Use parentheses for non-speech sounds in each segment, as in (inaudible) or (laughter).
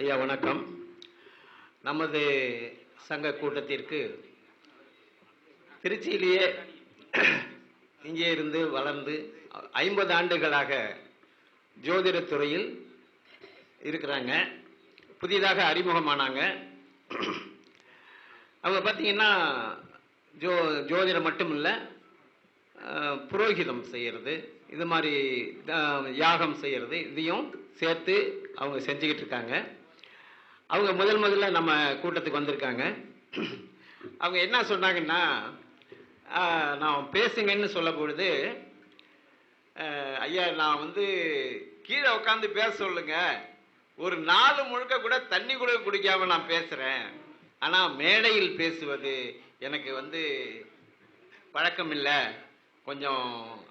ஐயா வணக்கம். நமது சங்க கூட்டத்திற்கு திருச்சியிலேயே இங்கே இருந்து வளர்ந்து ஐம்பது ஆண்டுகளாக ஜோதிடத்துறையில் இருக்கிறாங்க. புதிதாக அறிமுகமானாங்க. அவங்க பார்த்தீங்கன்னா ஜோ ஜோதிடம் மட்டும் இல்லை புரோகிதம் செய்கிறது இது மாதிரி யாகம் செய்கிறது இதையும் சேர்த்து அவங்க செஞ்சுக்கிட்டு இருக்காங்க. அவங்க முதல் முதல்ல நம்ம கூட்டத்துக்கு வந்திருக்காங்க. அவங்க என்ன சொன்னாங்கன்னா நான் பேசுங்கன்னு சொல்ல பொழுது ஐயா நான் வந்து கீழே உட்காந்து பேச சொல்லுங்க. ஒரு நாலு முழுக்க கூட தண்ணி கூட குடிக்காம நான் பேசுகிறேன் ஆனால் மேடையில் பேசுவது எனக்கு வந்து பழக்கம் இல்லை. கொஞ்சம்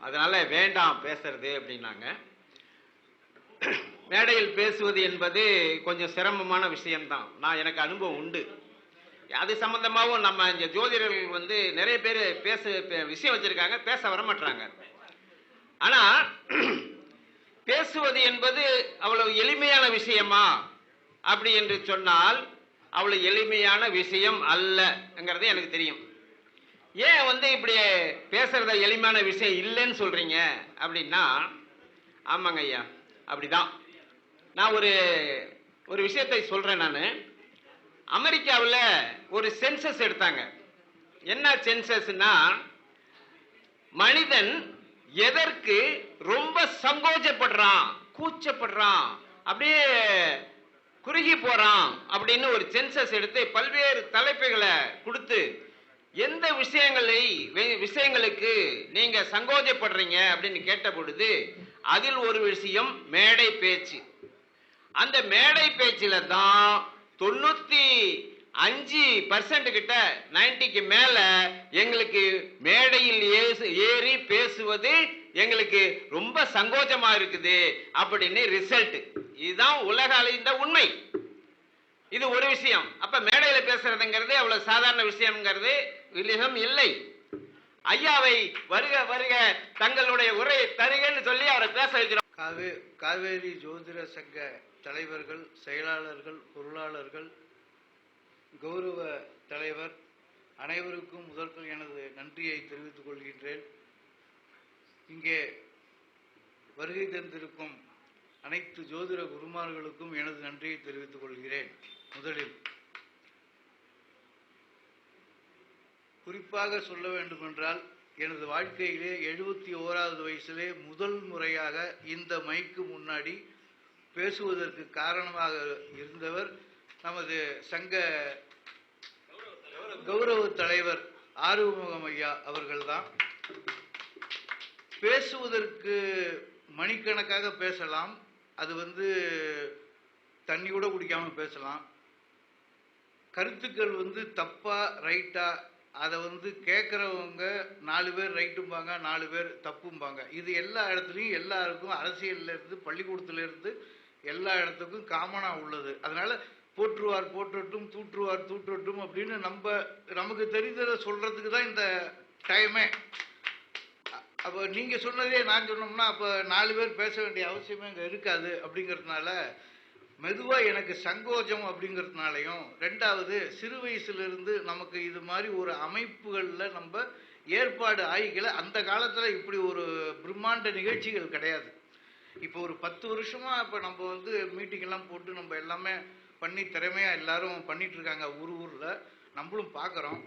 அதனால் வேண்டாம் பேசுறது அப்படின்னாங்க. மேடையில் பேசுவது என்பது கொஞ்சம் சிரமமான விஷயம்தான். நான் எனக்கு அனுபவம் உண்டு. அது சம்பந்தமாகவும் நம்ம இந்த ஜோதிடர்கள் வந்து நிறைய பேர் பேச பே- விஷயம் வச்சுருக்காங்க பேச வரமாட்டாங்க ஆனால் (clears throat) பேசுவது என்பது அவ்வளவு எளிமையான விஷயமா? அப்படி என்று சொன்னால் அவ்வளோ எளிமையான விஷயம் அல்லங்கிறது எனக்கு தெரியும். ஏன் வந்து இப்படி பேசுறத எளிமையான விஷயம் இல்லைன்னு சொல்கிறீங்க அப்படின்னா ஆமாங்க ஐயா அப்படிதான். நான் ஒரு ஒரு விஷயத்தை சொல்கிறேன் நான். அமெரிக்காவில் ஒரு சென்சஸ் எடுத்தாங்க. என்ன சென்சஸ்னா மனிதன் எதற்கு ரொம்ப சங்கோஜப்படுறான் கூச்சப்படுறான் அப்படியே குறுகி போகிறான் அப்படின்னு ஒரு சென்சஸ் எடுத்து பல்வேறு தலைப்புகளை கொடுத்து எந்த விஷயங்களை வே- விஷயங்களுக்கு நீங்கள் சங்கோஜப்படுறீங்க அப்படின்னு கேட்ட பொழுது அதில் ஒரு விஷயம் மேடை பேச்சு. அந்த மேடை பேச்சில தான் தொண்ணூத்தி அஞ்சு பர்சன்ட் கிட்ட நைன்டிக்கு மேல எங்களுக்கு மேடையில் ஏசு- ஏறி பேசுவது எங்களுக்கு ரொம்ப சங்கோஜமா இருக்குது அப்படின்னு ரிசல்ட் இதுதான் உலக அழிந்த உண்மை. இது ஒரு விஷயம். அப்ப மேடையில பேசுறதுங்கிறது அவ்வளவு சாதாரண விஷயம்ங்கிறது விலிகம் இல்லை. ஐயாவை வருக வருக தங்களுடைய உரையை தருகன்னு சொல்லி அவரை பேச வைக்கிறோம். காவேரி ஜோதிட சங்க தலைவர்கள் செயலாளர்கள் பொருளாளர்கள் கௌரவ தலைவர் அனைவருக்கும் முதற்கள் எனது நன்றியை தெரிவித்துக் கொள்கின்றேன். இங்கே வருகை தந்திருக்கும் அனைத்து ஜோதிட குருமார்களுக்கும் எனது நன்றியை தெரிவித்துக் கொள்கிறேன். முதலில் குறிப்பாக சொல்ல வேண்டுமென்றால் எனது வாழ்க்கையிலே எழுபத்தி ஓராவது வயசிலே முதல் முறையாக இந்த மைக்கு முன்னாடி பேசுவதற்கு காரணமாக இருந்தவர் நமது சங்க கௌரவ தலைவர் ஆறுமுகம் ஐயா அவர்கள்தான். பேசுவதற்கு மணிக்கணக்காக பேசலாம். அது வந்து தண்ணி கூட குடிக்காமல் பேசலாம். கருத்துக்கள் வந்து தப்பா ரைட்டா அதை வந்து கேட்குறவங்க நாலு பேர் ரைட்டும்பாங்க நாலு பேர் தப்பும்பாங்க. இது எல்லா இடத்துலையும் எல்லாருக்கும் அரசியலில் இருந்து பள்ளிக்கூடத்துலேருந்து எல்லா இடத்துக்கும் காமனாக உள்ளது. அதனால் போற்றுவார் போற்றட்டும் தூற்றுவார் தூற்றட்டும் அப்படின்னு நம்ம நமக்கு தெரிந்ததை சொல்கிறதுக்கு தான் இந்த டைமே அப்போ நீங்கள் சொன்னதே நான் சொன்னோம்னா அப்போ நாலு பேர் பேச வேண்டிய அவசியமே இங்கே இருக்காது அப்படிங்கிறதுனால மெதுவாக எனக்கு சங்கோஜம் அப்படிங்கிறதுனாலையும் ரெண்டாவது சிறு வயசுலேருந்து நமக்கு இது மாதிரி ஒரு அமைப்புகளில் நம்ம ஏற்பாடு ஆகிக்கல. அந்த காலத்தில் இப்படி ஒரு பிரம்மாண்ட நிகழ்ச்சிகள் கிடையாது. இப்போ ஒரு பத்து வருஷமா இப்போ நம்ம வந்து மீட்டிங் எல்லாம் போட்டு நம்ம எல்லாமே பண்ணி திறமையா எல்லாரும் பண்ணிட்டு இருக்காங்க ஊர் ஊர்ல. நம்மளும் பார்க்குறோம்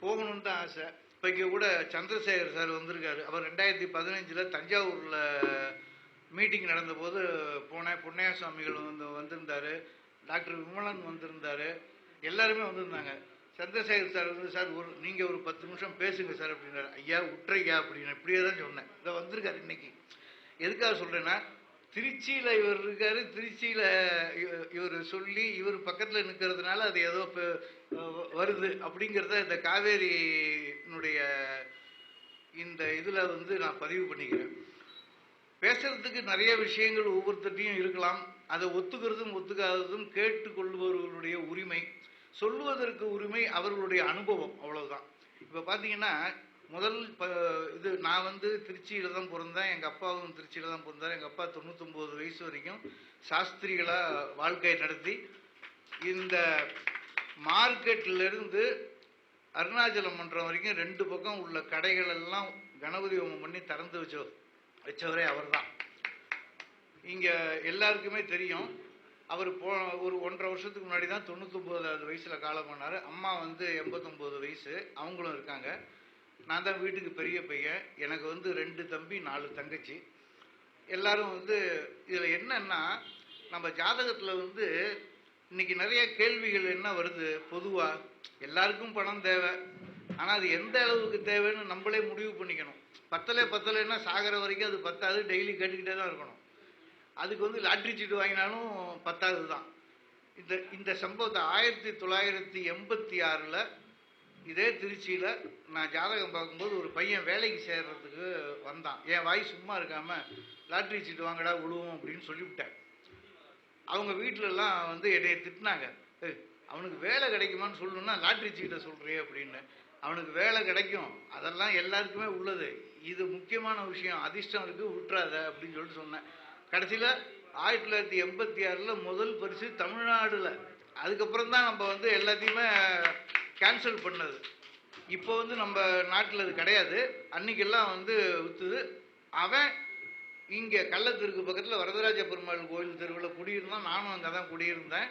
போகணும்னு தான் ஆசை. இப்போ இங்கே கூட சந்திரசேகர் சார் வந்திருக்காரு. அவர் ரெண்டாயிரத்தி பதினஞ்சில் தஞ்சாவூரில் மீட்டிங் நடந்தபோது போனேன் பொன்னையா சுவாமிகள் வந்து வந்திருந்தாரு டாக்டர் விமலன் வந்திருந்தாரு. எல்லாருமே வந்திருந்தாங்க. சந்திரசேகர் சார் வந்து சார் ஒரு நீங்கள் ஒரு பத்து நிமிஷம் பேசுங்க சார் அப்படின்னாரு. ஐயா உற்றையா அப்படின்னு இப்படியே தான் சொன்னேன். இதை வந்திருக்காரு இன்னைக்கு. எதுக்காக சொல்கிறேன்னா திருச்சியில் இவர் இருக்காரு. திருச்சியில் இவ- இவர் சொல்லி இவர் பக்கத்தில் நிற்கிறதுனால அது ஏதோ வருது. அப்படிங்கிறத இந்த காவேரியினுடைய இந்த இதில் வந்து நான் பதிவு பண்ணிக்கிறேன். பேசுறதுக்கு நிறைய விஷயங்கள் ஒவ்வொருத்தட்டையும் இருக்கலாம். அதை ஒத்துக்கிறதும் ஒத்துக்காததும் கேட்டுக்கொள்பவர்களுடைய உரிமை. சொல்லுவதற்கு உரிமை அவர்களுடைய அனுபவம். அவ்வளவுதான். இப்போ பார்த்தீங்கன்னா முதல் ப- இது நான் வந்து திருச்சியில் தான் பிறந்தேன். எங்கள் அப்பாவும் திருச்சியில் தான் பிறந்தார். எங்கள் அப்பா தொண்ணூத்தொம்பது வயசு வரைக்கும் சாஸ்திரிகளாக வாழ்க்கையை நடத்தி இந்த மார்க்கெட்லேருந்து அருணாச்சலம் மன்றம் வரைக்கும் ரெண்டு பக்கம் உள்ள கடைகள் எல்லாம் கணபதி ஹோமம் பண்ணி திறந்து வச்ச வச்சவரே அவர்தான். இங்கே எல்லாருக்குமே தெரியும். அவர் போ ஒரு ஒன்றரை வருஷத்துக்கு முன்னாடி தான் தொண்ணூத்தொம்போதாவது வயசில் காலம் பண்ணார். அம்மா வந்து எண்பத்தொம்போது வயசு. அவங்களும் இருக்காங்க. நான் தான் வீட்டுக்கு பெரிய பையன். எனக்கு வந்து ரெண்டு தம்பி நாலு தங்கச்சி. எல்லாரும் வந்து இதில் என்னன்னா நம்ம ஜாதகத்தில் வந்து இன்னைக்கு நிறைய கேள்விகள் என்ன வருது? பொதுவாக எல்லாருக்கும் பணம் தேவை. ஆனால் அது எந்த அளவுக்கு தேவைன்னு நம்மளே முடிவு பண்ணிக்கணும். பத்தலை பத்தலைன்னா சாகிற வரைக்கும் அது பத்தாது. டெய்லி கேட்டுக்கிட்டே தான் இருக்கணும். அதுக்கு வந்து லாட்ரி சீட்டு வாங்கினாலும் பத்தாது தான் இந்த இந்த சம்பவத்தை ஆயிரத்தி தொள்ளாயிரத்தி எண்பத்தி ஆறில் இதே திருச்சியில் நான் ஜாதகம் பார்க்கும்போது ஒரு பையன் வேலைக்கு சேர்கிறதுக்கு வந்தான். என் வாய் சும்மா இருக்காமல் லாட்ரி சீட்டு வாங்கடா விழுவோம் அப்படின்னு சொல்லிவிட்டேன் அவங்க வீட்டிலலாம் வந்து என்னைய திட்டினாங்க. அவனுக்கு வேலை கிடைக்குமான்னு சொல்லணும்னா லாட்ரி சீட்டை சொல்றியே அப்படின்னு. அவனுக்கு வேலை கிடைக்கும். அதெல்லாம் எல்லாருக்குமே உள்ளது. இது முக்கியமான விஷயம். அதிர்ஷ்டம் இருக்கு விட்டுறாத அப்படின்னு சொல்லிட்டு சொன்னேன். கடைசியில் ஆயிரத்தி தொள்ளாயிரத்தி எண்பத்தி ஆறில் முதல் பரிசு தமிழ்நாடில். அதுக்கப்புறம் தான் நம்ம வந்து எல்லாத்தையுமே கேன்சல் பண்ணது. இப்போ வந்து நம்ம நாட்டில் அது கிடையாது. அன்னைக்கெல்லாம் வந்து விற்றுது அவன் இங்கே கள்ளத்தெருக்கு பக்கத்தில் வரதராஜ பெருமாள் கோயில் தெருவில் குடியிருந்தான். நானும் அங்கே தான் குடியிருந்தேன்.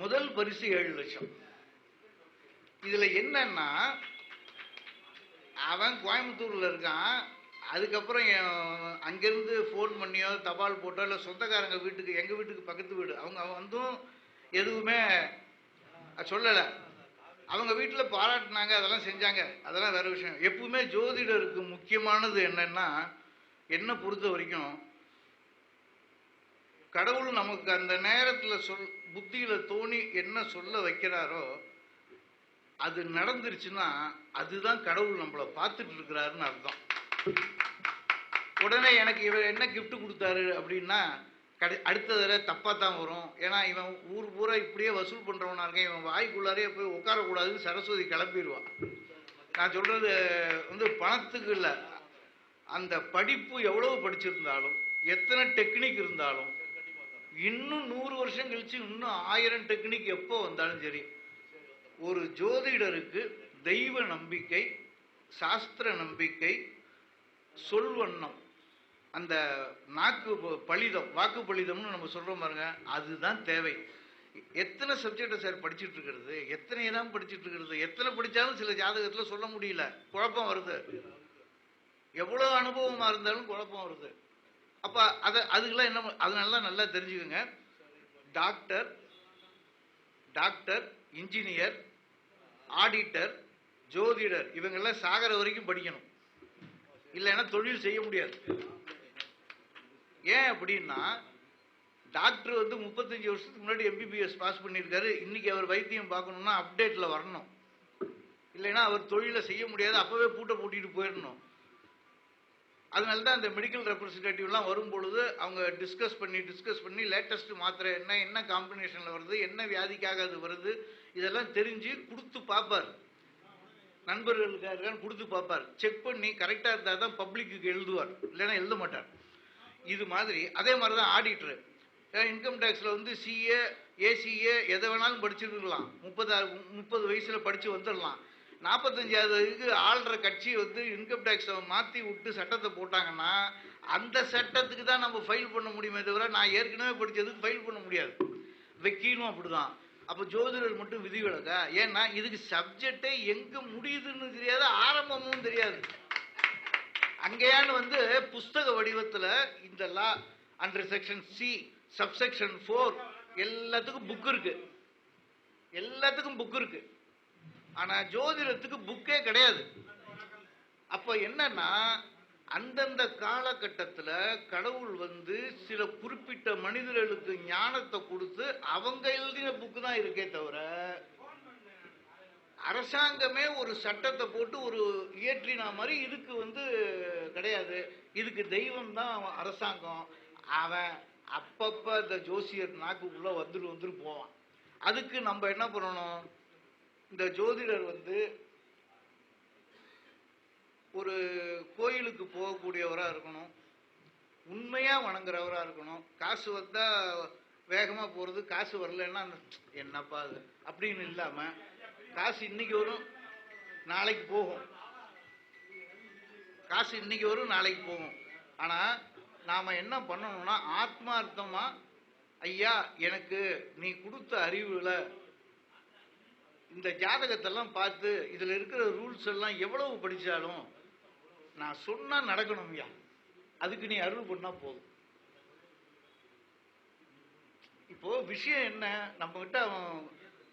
முதல் பரிசு ஏழு லட்சம். இதில் என்னன்னா அவன் கோயம்புத்தூரில் இருக்கான். அதுக்கப்புறம் என் ஃபோன் பண்ணியோ தபால் போட்டோ இல்லை சொந்தக்காரங்க வீட்டுக்கு எங்கள் வீட்டுக்கு பக்கத்து வீடு. அவங்க அவன் வந்தும் எதுவுமே சொல்லலை. அவங்க வீட்டில் பாராட்டினாங்க அதெல்லாம் செஞ்சாங்க. அதெல்லாம் வேற விஷயம். எப்பவுமே ஜோதிடருக்கு முக்கியமானது என்னென்னா என்னை பொறுத்த வரைக்கும் கடவுள் நமக்கு அந்த நேரத்தில் சொல் புத்தியில் தோணி என்ன சொல்ல வைக்கிறாரோ அது நடந்துருச்சுன்னா அதுதான் கடவுள் நம்மளை பார்த்துட்டு இருக்கிறாருன்னு அர்த்தம். உடனே எனக்கு இவர் என்ன கிஃப்ட் கொடுத்தாரு அப்படின்னா கடை அடுத்த தடவை தப்பாக தான் வரும். ஏன்னா இவன் ஊர் பூரா இப்படியே வசூல் பண்ணுறவனா இருக்கேன். இவன் வாய்க்குள்ளாரே போய் உட்காரக்கூடாதுன்னு சரஸ்வதி கிளம்பிடுவான் நான் சொல்கிறது வந்து பணத்துக்கு இல்லை. அந்த படிப்பு எவ்வளவு படிச்சிருந்தாலும் எத்தனை டெக்னிக் இருந்தாலும் இன்னும் நூறு வருஷம் கழிச்சு இன்னும் ஆயிரம் டெக்னிக் எப்போ வந்தாலும் சரி ஒரு ஜோதிடருக்கு தெய்வ நம்பிக்கை சாஸ்திர நம்பிக்கை சொல்வண்ணம். அந்த நாக்கு ப- பலிதம் வாக்கு பலிதம்னு நம்ம சொல்கிறோம் பாருங்க அதுதான் தேவை. எத்தனை சப்ஜெக்டை சார் படிச்சுட்டு இருக்கிறது? எத்தனை தான் படிச்சுட்டு இருக்கிறது? எத்தனை படித்தாலும் சில ஜாதகத்தில் சொல்ல முடியல. குழப்பம் வருது. எவ்வளோ அனுபவமாக இருந்தாலும் குழப்பம் வருது. அப்போ அதை அதுக்கெல்லாம் என்ன பண்- அதனால நல்லா தெரிஞ்சுக்கோங்க. டாக்டர் டாக்டர் இன்ஜினியர் ஆடிட்டர் ஜோதிடர் இவங்கெல்லாம் சாகர வரைக்கும் படிக்கணும். இல்லைன்னா தொழில் செய்ய முடியாது. ஏன் அப்படின்னா டாக்டர் வந்து முப்பத்தஞ்சு வருஷத்துக்கு முன்னாடி எம்பிபிஎஸ் பாஸ் பண்ணியிருக்காரு. இன்னைக்கு அவர் வைத்தியம் பார்க்கணும்னா அப்டேட்டில் வரணும். இல்லைன்னா அவர் தொழிலை செய்ய முடியாது. அப்போவே பூட்டை பூட்டிட்டு போயிடணும். அதனால தான் இந்த மெடிக்கல் ரெப்ரஸன்டேட்டிவ்லாம் வரும்பொழுது அவங்க டிஸ்கஸ் பண்ணி டிஸ்கஸ் பண்ணி லேட்டஸ்ட் மாத்திரை என்ன என்ன காம்பினேஷனில் வருது என்ன வியாதிக்காக அது வருது இதெல்லாம் தெரிஞ்சு கொடுத்து பார்ப்பார். நண்பர்களுக்காக கொடுத்து பார்ப்பார். செக் பண்ணி கரெக்டாக இருந்தால் தான் பப்ளிக்கு எழுதுவார். இல்லைன்னா எழுத மாட்டார். இது மாதிரி. அதே மாதிரி தான் ஆடிட்டரு இன்கம் டேக்ஸில் வந்து சிஏ ஏசிஏ எதை வேணாலும் படிச்சிருக்கலாம். முப்பதாறு முப்பது வயசில் படித்து வந்துடலாம். நாற்பத்தஞ்சாவதுக்கு ஆள்ற கட்சி வந்து இன்கம் டேக்ஸை மாற்றி விட்டு சட்டத்தை போட்டாங்கன்னா அந்த சட்டத்துக்கு தான் நம்ம ஃபைல் பண்ண முடியுமே தவிர நான் ஏற்கனவே படித்ததுக்கு ஃபைல் பண்ண முடியாது. வெக்கீலும் அப்படிதான். அப்போ ஜோதிடர் மட்டும் விதிவிலக்கா ஏன்னா இதுக்கு சப்ஜெக்டே எங்கே முடியுதுன்னு தெரியாது ஆரம்பமும் தெரியாது. அங்கேயான்னு வந்து புஸ்தக வடிவத்தில் இந்த law under section C subsection four எல்லாத்துக்கும் புக் இருக்கு. எல்லாத்துக்கும் புக் இருக்கு. ஆனால் ஜோதிடத்துக்கு புக்கே கிடையாது. அப்போ என்னன்னா அந்தந்த காலகட்டத்தில் கடவுள் வந்து சில குறிப்பிட்ட மனிதர்களுக்கு ஞானத்தை கொடுத்து அவங்க எழுதின புக்கு தான் இருக்கே தவிர அரசாங்கமே ஒரு சட்டத்தை போட்டு ஒரு இயற்றினா மாதிரி இதுக்கு வந்து கிடையாது. இதுக்கு தெய்வம் தான் அரசாங்கம். அவன் அப்பப்ப இந்த ஜோசியர் நாக்குக்குள்ளே வந்துட்டு வந்துட்டு போவான். அதுக்கு நம்ம என்ன பண்ணணும்? இந்த ஜோதிடர் வந்து ஒரு கோயிலுக்கு போகக்கூடியவரா இருக்கணும். உண்மையா வணங்குறவரா இருக்கணும். காசு வந்தா வேகமாக போகிறது காசு வரலன்னா என்னப்பா அது? அப்படின்னு இல்லாமல் காசு இன்னைக்கு வரும் நாளைக்கு போகும். காசு இன்னைக்கு வரும் நாளைக்கு போகும். ஆனால் நாம் என்ன பண்ணணும்னா ஆத்மார்த்தமாக ஐயா எனக்கு நீ கொடுத்த அறிவில் இந்த ஜாதகத்தெல்லாம் பார்த்து இதில் இருக்கிற ரூல்ஸ் எல்லாம் எவ்வளவு படித்தாலும் நான் சொன்னால் நடக்கணும் ஐயா. அதுக்கு நீ அருள் பண்ணால் போதும். இப்போ விஷயம் என்ன? நம்மக்கிட்ட அவன்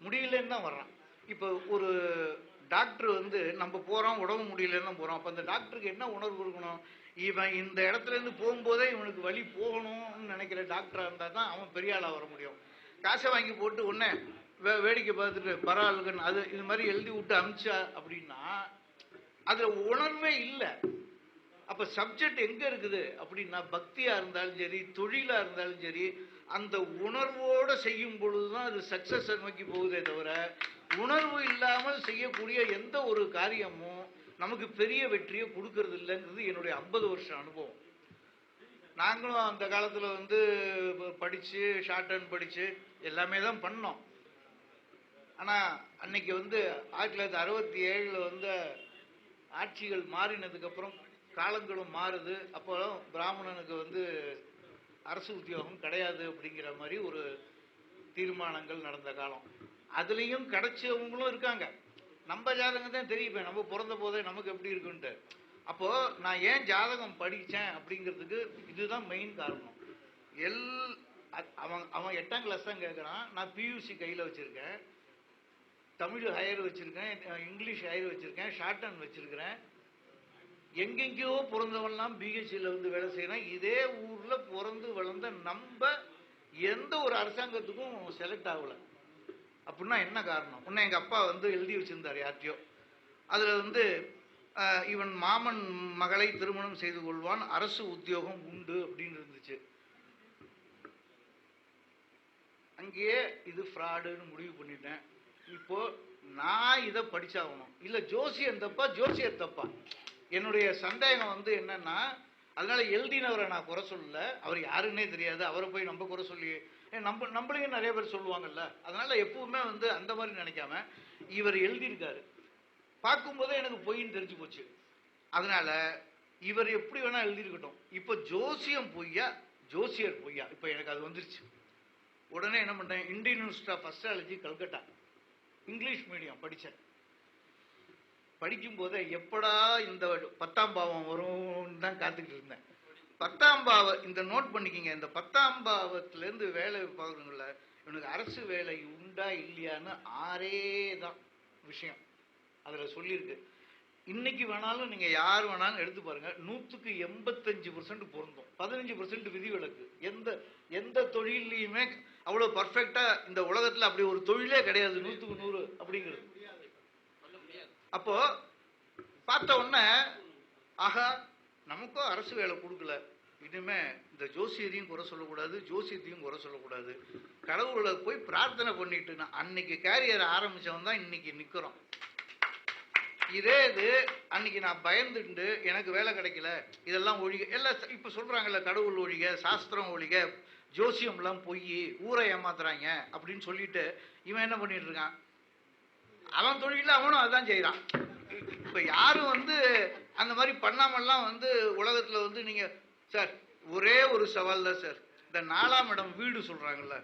முடியலன்னு தான் வர்றான். இப்போ ஒரு டாக்டர் வந்து நம்ம போகிறோம் உடம்பு முடியலன்னு தான் அப்போ அந்த டாக்டருக்கு என்ன உணர்வு இருக்கணும் இவன் இந்த இடத்துல இருந்து போகும்போதே இவனுக்கு வழி போகணும்னு நினைக்கிற டாக்டராக இருந்தால் தான் அவன் பெரிய ஆளாக வர முடியும். காசை வாங்கி போட்டு உடனே வே வேடிக்கை பார்த்துட்டு பரவாயில்லன்னு அது இது மாதிரி எழுதி விட்டு அமிச்சா அப்படின்னா அதில் உணர்வே இல்லை. அப்போ சப்ஜெக்ட் எங்கே இருக்குது அப்படின்னா பக்தியாக இருந்தாலும் சரி தொழிலாக இருந்தாலும் சரி அந்த உணர்வோட செய்யும் பொழுதுதான் அது சக்சஸ் நோக்கி போகுதே தவிர உணர்வு இல்லாமல் செய்யக்கூடிய எந்த ஒரு காரியமும் நமக்கு பெரிய வெற்றியை கொடுக்கறது இல்லைங்கிறது என்னுடைய ஐம்பது வருஷம் அனுபவம். நாங்களும் அந்த காலத்தில் வந்து படித்து ஷார்ட் ஹேண்ட் படித்து எல்லாமே தான் பண்ணோம். ஆனால் அன்னைக்கு வந்து ஆயிரத்தி தொள்ளாயிரத்தி அறுபத்தி ஏழில் வந்து ஆட்சிகள் மாறினதுக்கப்புறம் காலங்களும் மாறுது. அப்போ பிராமணனுக்கு வந்து அரசு உத்தியோகம் கிடையாது அப்படிங்கிற மாதிரி ஒரு தீர்மானங்கள் நடந்த காலம். அதுலேயும் கிடைச்சவங்களும் இருக்காங்க. நம்ம ஜாதகம் தான் தெரியுமே நம்ம பிறந்த போதே நமக்கு எப்படி இருக்குன்ட்டு. அப்போது நான் ஏன் ஜாதகம் படித்தேன் அப்படிங்கிறதுக்கு இதுதான் மெயின் காரணம். எல் அ- அவன் அவன் எட்டாம் கிளாஸ் தான் கேட்குறான் நான் பியூசி கையில் வச்சுருக்கேன். தமிழ் ஹையர் வச்சுருக்கேன். இங்கிலீஷ் ஹையர் வச்சுருக்கேன். ஷார்ட் ஹேண்ட் வச்சுருக்கிறேன். எங்கெங்கேயோ பிறந்தவன்லாம் பிஹெச்சியில் வந்து வேலை செய்கிறான் இதே ஊரில் பிறந்து வளர்ந்த நம்ம எந்த ஒரு அரசாங்கத்துக்கும் செலக்ட் ஆகலை. அப்படின்னா என்ன காரணம்? உன்னை எங்கள் அப்பா வந்து எழுதி வச்சிருந்தார் யார்ட்டையோ அதில் வந்து இவன் மாமன் மகளை திருமணம் செய்து கொள்வான். அரசு உத்தியோகம் உண்டு அப்படின்னு இருந்துச்சு. அங்கேயே இது ஃப்ராடுன்னு முடிவு பண்ணிட்டேன். இப்போ நான் இதை படிச்சாகணும். இல்லை ஜோசியன் தப்பா ஜோசியர் தப்பா? என்னுடைய சந்தேகம் வந்து என்னன்னா அதனால எழுதினவரை நான் குறை சொல்லல. அவர் யாருன்னே தெரியாது. அவரை போய் நம்ம குறை சொல்லி ஏன் நம்ம நம்மளையும் நிறைய பேர் சொல்லுவாங்கல்ல. அதனால எப்பவுமே வந்து அந்த மாதிரி நினைக்காம இவர் எழுதியிருக்காரு. பார்க்கும்போதே எனக்கு பொய்ன்னு தெரிஞ்சு போச்சு. அதனால இவர் எப்படி வேணா எழுதியிருக்கட்டும். இப்போ ஜோசியம் பொய்யா? ஜோசியர் பொய்யா? இப்போ எனக்கு அது வந்துருச்சு. உடனே என்ன பண்ணேன் Indian university of astrology Calcutta. English medium படித்தேன். படிக்கும்போதே எப்படா இந்த பத்தாம் பாவம் வரும்னு தான் காத்துக்கிட்டு இருந்தேன். பத்தாம் பாவ இந்த நோட் பண்ணிக்கிங்க இந்த பத்தாம் பாவத்திலேருந்து வேலை பார்க்குறவங்கள இவனுக்கு அரசு வேலை உண்டா இல்லையான்னு ஆறே தான் விஷயம். அதில் சொல்லியிருக்கு. இன்னைக்கு வேணாலும் நீங்கள் யார் வேணாலும் எடுத்து பாருங்கள் நூற்றுக்கு எண்பத்தஞ்சு பர்சன்ட் பொருந்தும். பதினஞ்சு பர்சன்ட் விதிவிலக்கு. எந்த எந்த தொழிலையுமே அவ்வளோ பர்ஃபெக்டாக இந்த உலகத்தில் அப்படி ஒரு தொழிலே கிடையாது நூற்றுக்கு நூறு அப்படிங்கிறது. அப்போ பார்த்த உடனே ஆகா நமக்கும் அரசு வேலை கொடுக்கல. இனிமே இந்த ஜோசியத்தையும் குறை சொல்லக்கூடாது ஜோசியத்தையும் குறை சொல்லக்கூடாது. கடவுளை போய் பிரார்த்தனை பண்ணிட்டு நான் அன்னைக்கு கேரியர் ஆரம்பிச்சவன் தான் இன்னைக்கு நிற்கிறோம் இதே இது அன்னைக்கு நான் பயந்துட்டு எனக்கு வேலை கிடைக்கல இதெல்லாம் ஒழிக எல்லாம் இப்போ சொல்கிறாங்கல்ல கடவுள் ஒழிக சாஸ்திரம் ஒழிக ஜோசியம்லாம் பொய் ஊரை ஏமாத்துறாங்க அப்படின்னு சொல்லிட்டு இவன் என்ன பண்ணிட்டு இருக்கான்? அவன் தொழில அவனும் அதான் செய்கிறான் இப்போ யாரும் வந்து அந்த மாதிரி பண்ணாமல்லாம் வந்து உலகத்தில் வந்து நீங்கள் சார் ஒரே ஒரு சவால் தான் சார் இந்த நாலாம் இடம் வீடு சொல்கிறாங்கல்ல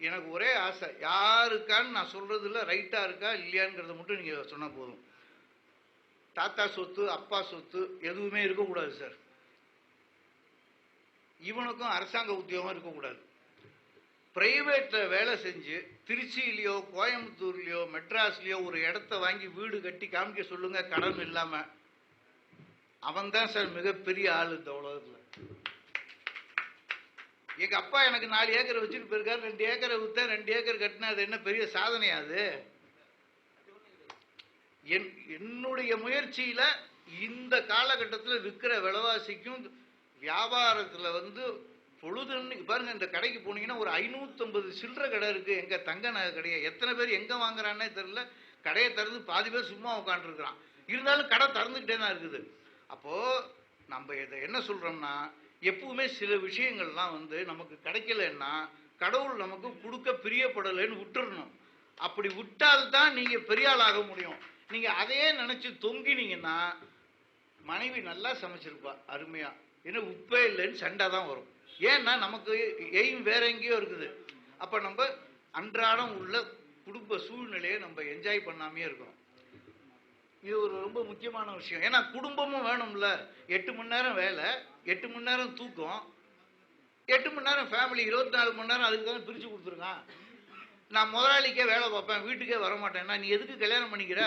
எனக்கு ஒரே ஆசை. யாருக்கான்னு நான் சொல்கிறதுல ரைட்டாக இருக்கா இல்லையாங்கிறத மட்டும் நீங்கள் சொன்னால் போதும். தாத்தா சொத்து அப்பா சொத்து எதுவுமே இருக்கக்கூடாது சார் இவனுக்கும் அரசாங்க உத்தியோகம் இருக்கக்கூடாது. ப்ரைவேட்டில் வேலை செஞ்சு திருச்சியிலையோ கோயம்புத்தூர்லேயோ மெட்ராஸ்லேயோ ஒரு இடத்த வாங்கி வீடு கட்டி காமிக்க சொல்லுங்கள் கடன் இல்லாமல் அவன் தான் சார் மிகப்பெரிய ஆள் இந்த உலகத்தில். எங்கள் அப்பா எனக்கு நாலு ஏக்கர் வச்சுட்டு போயிருக்காரு ரெண்டு ஏக்கரை வித்தா ரெண்டு ஏக்கர் கட்டினா அது என்ன பெரிய சாதனையா அது? என் என்னுடைய முயற்சியில் இந்த காலகட்டத்தில் விற்கிற விலைவாசிக்கும் வியாபாரத்தில் வந்து பொழுதுன்னு பாருங்க இந்த கடைக்கு போனீங்கன்னா ஒரு ஐநூத்தம்பது சில்லற கடை இருக்கு. எங்க தங்க நகை கடையை? எத்தனை பேர் எங்க வாங்குறான்னே தெரியல. கடையை திறந்து பாதி பேர் சும்மா உட்காந்துருக்குறான் இருந்தாலும் கடை திறந்துக்கிட்டே தான் இருக்குது. அப்போ நம்ம இதை என்ன சொல்றோம்னா எப்பவுமே சில விஷயங்கள்லாம் வந்து நமக்கு கிடைக்கலன்னா கடவுள் நமக்கு கொடுக்க பிரியப்படலைன்னு விட்டுறணும். அப்படி விட்டால்தான் நீங்க பெரிய ஆளாக முடியும். நீங்க அதையே நினைச்சு தொங்கினீங்கன்னா மனைவி நல்லா சமைச்சிருப்பா அருமையா. ஏன்னா உப்பே இல்லைன்னு சண்டை தான் வரும். ஏன்னா நமக்கு எய்ம் வேற எங்கேயோ இருக்குது. அப்ப நம்ம அன்றாடம் உள்ள குடும்ப சூழ்நிலையை நம்ம என்ஜாய் பண்ணாமே இருக்கிறோம் இது ஒரு ரொம்ப முக்கியமான விஷயம். ஏன்னா குடும்பமும் வேணும்ல. எட்டு மணி நேரம் வேலை எட்டு மணி நேரம் தூக்கம் எட்டு மணி நேரம் ஃபேமிலி இருபத்தி நாலு மணி நேரம் அதுக்கு தானே பிரித்து கொடுத்துருக்கான் நான் முதலாளிக்கே வேலை பார்ப்பேன் வீட்டுக்கே வர நான் நீ எதுக்கு கல்யாணம் பண்ணிக்கிற?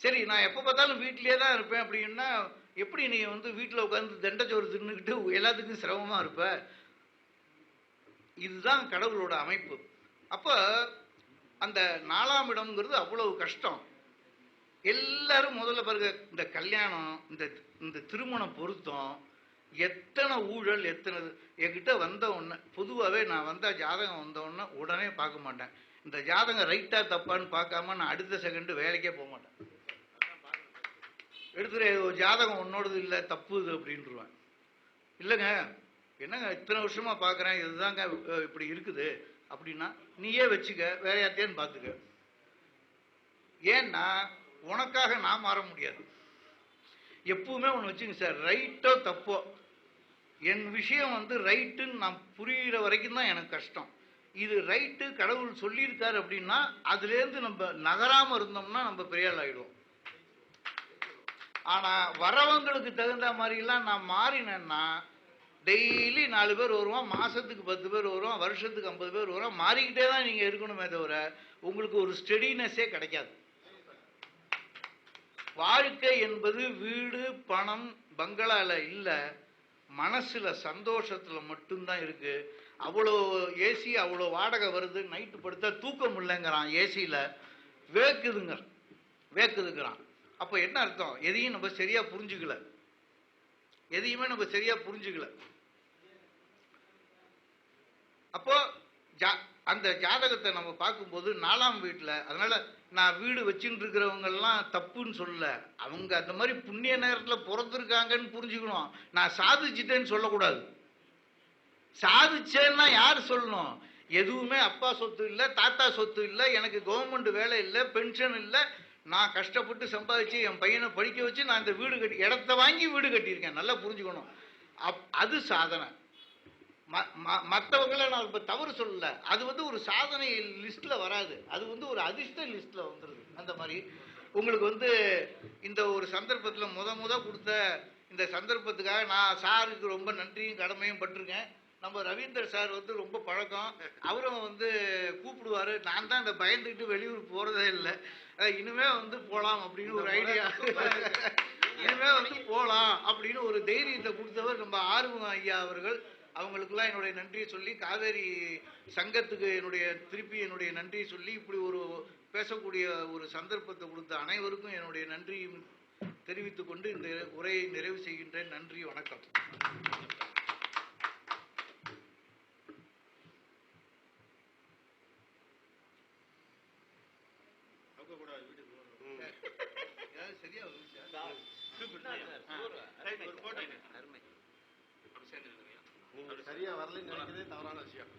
சரி நான் எப்போ பார்த்தாலும் வீட்டிலே தான் இருப்பேன் அப்படின்னா எப்படி நீ வந்து வீட்டில் உட்காந்து தண்டச்சோறு தின்னுக்கிட்டு எல்லாத்துக்கும் சிரமமாக இருப்ப? இதுதான் கடவுளோட அமைப்பு. அப்போ அந்த நாலாம் இடம்ங்கிறது அவ்வளவு கஷ்டம். எல்லாரும் முதல்ல பாருங்க இந்த கல்யாணம் இந்த இந்த திருமண பொருத்தம் எத்தனை ஊழல் எத்தனை என்கிட்ட வந்த உடனே பொதுவாகவே நான் வந்த ஜாதகம் வந்த உடனே உடனே பார்க்க மாட்டேன். இந்த ஜாதகம் ரைட்டாக தப்பான்னு பார்க்காம நான் அடுத்த செகண்டு வேலைக்கே போக மாட்டேன். எடுத்துரு ஒரு ஜாதகம் உன்னோடது இல்லை தப்பு இது அப்படின்ட்டுருவேன் இல்லைங்க என்னங்க இத்தனை வருஷமாக பார்க்குறேன் இதுதாங்க இப்படி இருக்குது. அப்படின்னா நீயே வச்சுக்க வேற யார்ட்டையான்னு பார்த்துக்க. ஏன்னா உனக்காக நான் மாற முடியாது. எப்பவுமே ஒன்று வச்சுங்க சார் ரைட்டோ தப்போ. என் விஷயம் வந்து ரைட்டுன்னு நான் புரிகிற வரைக்கும் தான் எனக்கு கஷ்டம். இது ரைட்டு கடவுள் சொல்லியிருக்காரு அப்படின்னா அதுலேருந்து நம்ம நகராமல் இருந்தோம்னா நம்ம பெரிய ஆகிடுவோம் ஆனால் ஆனா வரவங்களுக்கு தகுந்த மாதிரிலாம் நான் மாறினேன்னா டெய்லி நாலு பேர் வருவான் மாசத்துக்கு பத்து பேர் வருவான் வருஷத்துக்கு ஐம்பது பேர் வருவான் மாறிக்கிட்டே தான் நீங்க இருக்கணுமே தவிர உங்களுக்கு ஒரு ஸ்டெடினஸே கிடைக்காது. வாழ்க்கை என்பது வீடு பணம் பங்களால இல்ல மனசுல சந்தோஷத்துல மட்டும்தான் இருக்கு. அவ்வளோ ஏசி அவ்வளோ வாடகை வருது நைட்டு படுத்தா தூக்கம் இல்லைங்கிறான் ஏசியில வேக்குதுங்க வேக்குதுங்கிறான். அப்போ என்ன அர்த்தம்? எதையும் நம்ம சரியா புரிஞ்சுக்கல. எதையுமே நம்ம சரியா புரிஞ்சுக்கல. அப்போ ஜா- அந்த ஜாதகத்தை நம்ம பார்க்கும்போது நாலாம் வீட்டில் அதனால நான் வீடு வச்சுட்டு இருக்கிறவங்கெல்லாம் தப்புன்னு சொல்லல. அவங்க அந்த மாதிரி புண்ணிய நேரத்தில் பிறந்திருக்காங்கன்னு புரிஞ்சுக்கணும். நான் சாதிச்சிட்டேன்னு சொல்லக்கூடாது. சாதிச்சேன்னா யார் சொல்லணும்? எதுவுமே அப்பா சொத்து இல்லை தாத்தா சொத்து இல்லை எனக்கு கவர்மெண்ட் வேலை இல்லை பென்ஷன் இல்லை நான் கஷ்டப்பட்டு சம்பாதிச்சு என் பையனை படிக்க வச்சு நான் இந்த வீடு கட்டி இடத்த வாங்கி வீடு கட்டியிருக்கேன். நல்லா புரிஞ்சுக்கணும். அப் அது சாதனை. மற்றவங்களை நான் இப்போ தவறு சொல்லலை. அது வந்து ஒரு சாதனை லிஸ்ட்டில் வராது. அது வந்து ஒரு அதிர்ஷ்ட லிஸ்ட்டில் வந்துடுது அந்த மாதிரி உங்களுக்கு வந்து இந்த ஒரு சந்தர்ப்பத்தில் முத முத கொடுத்த இந்த சந்தர்ப்பத்துக்காக நான் சாருக்கு ரொம்ப நன்றியும் கடமையும் பட்டிருக்கேன். நம்ம ரவீந்தர் சார் வந்து ரொம்ப பழக்கம். அவரும் வந்து கூப்பிடுவாரு. நான் தான் இந்த பயந்துக்கிட்டு வெளியூர் போகிறதே இல்லை. இனிமே வந்து போலாம் அப்படின்னு ஒரு ஐடியா இனிமே வந்து போலாம் அப்படின்னு ஒரு தைரியத்தை கொடுத்தவர் நம்ம ஆர்வம் ஐயா அவர்கள். அவங்களுக்கெல்லாம் என்னுடைய நன்றியை சொல்லி காவேரி சங்கத்துக்கு என்னுடைய திருப்பி என்னுடைய நன்றியை சொல்லி இப்படி ஒரு பேசக்கூடிய ஒரு சந்தர்ப்பத்தை கொடுத்த அனைவருக்கும் என்னுடைய நன்றியும் தெரிவித்துக் கொண்டு இந்த உரையை நிறைவு செய்கின்றேன். நன்றி வணக்கம். சரியா வரலன்னு நினைக்கிறதே தவறான விஷயம்.